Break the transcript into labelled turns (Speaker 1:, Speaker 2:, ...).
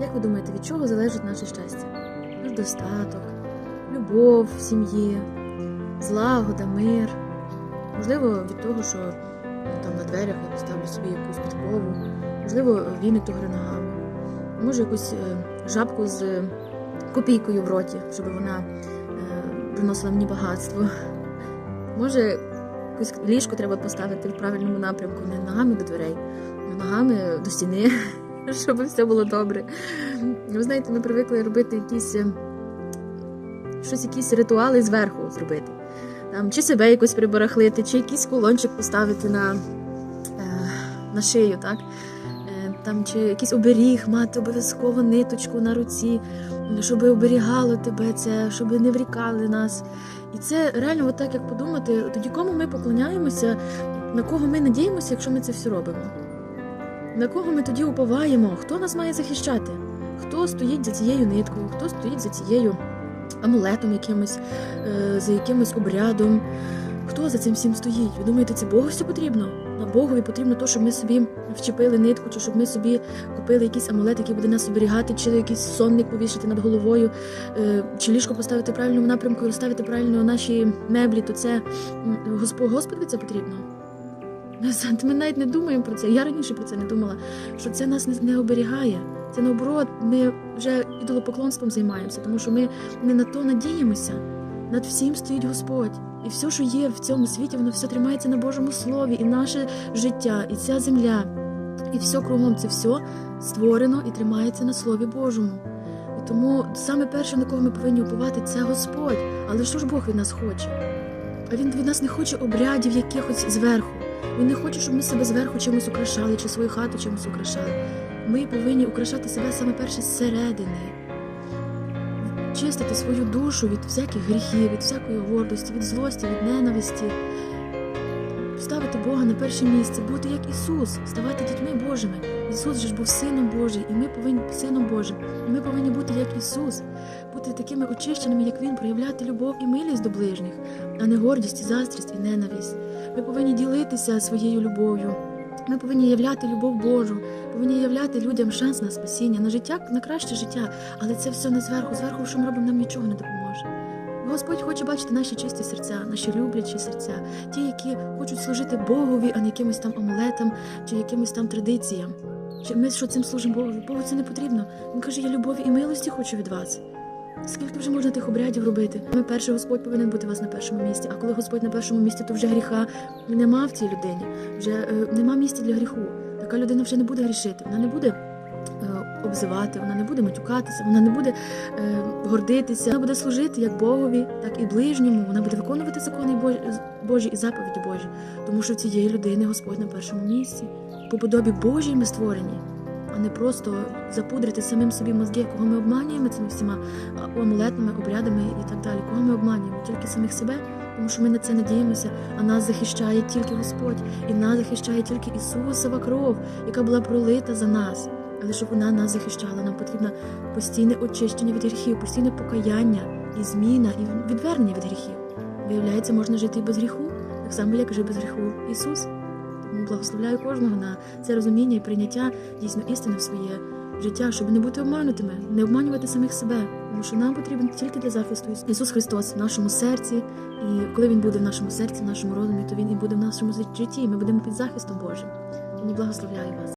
Speaker 1: Як ви думаєте, від чого залежить наше щастя? Наш достаток, любов в сім'ї, злагода, мир. Можливо, від того, що там на дверях я поставлю собі якусь підкову, можливо, віник гри ногами, може якусь е, жабку з е, копійкою в роті, щоб вона е, приносила мені багатство. Може, якусь ліжко треба поставити в правильному напрямку, не ногами до дверей, а ногами до стіни, щоб все було добре. Ви знаєте, ми привикли робити якісь е, щось, якісь ритуали зверху зробити. Там, чи себе якось прибарахлити, чи якийсь кулончик поставити на, е, на шию, так? Е, там, чи якийсь оберіг мати обов'язково ниточку на руці, щоб оберігало тебе це, щоб не врікали нас. І це реально, от так як подумати, тоді кому ми поклоняємося, на кого ми надіємося, якщо ми це все робимо. На кого ми тоді уповаємо, хто нас має захищати? Хто стоїть за цією ниткою, хто стоїть за цією амулетом якимось, е, за якимось обрядом? Хто за цим всім стоїть? Ви думаєте, це Богу все потрібно? На Богові потрібно то, щоб ми собі вчепили нитку, чи щоб ми собі купили якийсь амулет, який буде нас оберігати, чи якийсь сонник повішати над головою, е, чи ліжко поставити в правильному напрямку розставити правильно наші меблі, то це м, Госпо- це потрібно. Ми Ми навіть не думаємо про це. Я раніше про це не думала, що це нас не оберігає. Це наоборот, ми вже ідолопоклонством займаємося, тому що ми не на то надіємося. Над всім стоїть Господь. І все, що є в цьому світі, воно все тримається на Божому слові, і наше життя, і ця земля, і все кругом це все створено і тримається на Слові Божому. І тому саме перше, на кого ми повинні уповати, це Господь. Але що ж Бог від нас хоче? А він від нас не хоче обрядів якихось зверху. Він не хоче, щоб ми себе зверху чимось украшали, чи свою хату чимось украшали. Ми повинні украшати себе саме перше зсередини, чистити свою душу від всяких гріхів, від всякої гордості, від злості, від ненависті. Ставити Бога на перше місце, бути як Ісус, ставати дітьми Божими. Ісус же ж був Сином Божий, і ми повинні Сином Божим. І ми повинні бути як Ісус, бути такими очищеними, як Він, проявляти любов і милість до ближніх, а не гордість, і заздрість і ненависть. Ми повинні ділитися своєю любов'ю. Ми повинні являти любов Божу, повинні являти людям шанс на спасіння, на життя, на краще життя. Але це все не зверху. Зверху, що ми робимо, нам нічого не допоможе. Господь хоче бачити наші чисті серця, наші люблячі серця, ті, які хочуть служити Богові, а не якимось там амулетам чи якимось там традиціям. Чи ми що цим служимо Богові? Богу це не потрібно. Він каже, я любові і милості хочу від вас. Скільки вже можна тих обрядів робити? Ми перший Господь повинен бути у вас на першому місці. А коли Господь на першому місці, то вже гріха нема в цій людині, вже е, нема місця для гріху. Така людина вже не буде грішити, вона не буде обзивати, вона не буде матюкатися, вона не буде е, гордитися, вона буде служити як Богові, так і ближньому. Вона буде виконувати закони Божі, Божі і заповіді Божі, тому що цієї людини Господь на першому місці. По подобі Божій ми створені, а не просто запудрити самим собі мозги, кого ми обманюємо цими всіма а, амулетами, обрядами і так далі. Кого ми обманюємо? Тільки самих себе, тому що ми на це надіємося, а нас захищає тільки Господь, і нас захищає тільки Ісусова кров, яка була пролита за нас. Але щоб вона нас захищала, нам потрібно постійне очищення від гріхів, постійне покаяння і зміна, і відвернення від гріхів. Виявляється, можна жити без гріху, так само, як жив без гріху Ісус. Тому благословляю кожного на це розуміння і прийняття дійсно істини в своє життя, щоб не бути обманутими, не обманювати самих себе, тому що нам потрібен тільки для захисту Ісус Христос в нашому серці. І коли Він буде в нашому серці, в нашому розумі, то Він і буде в нашому житті, і ми будемо під захистом Божим. Тому благословляю вас.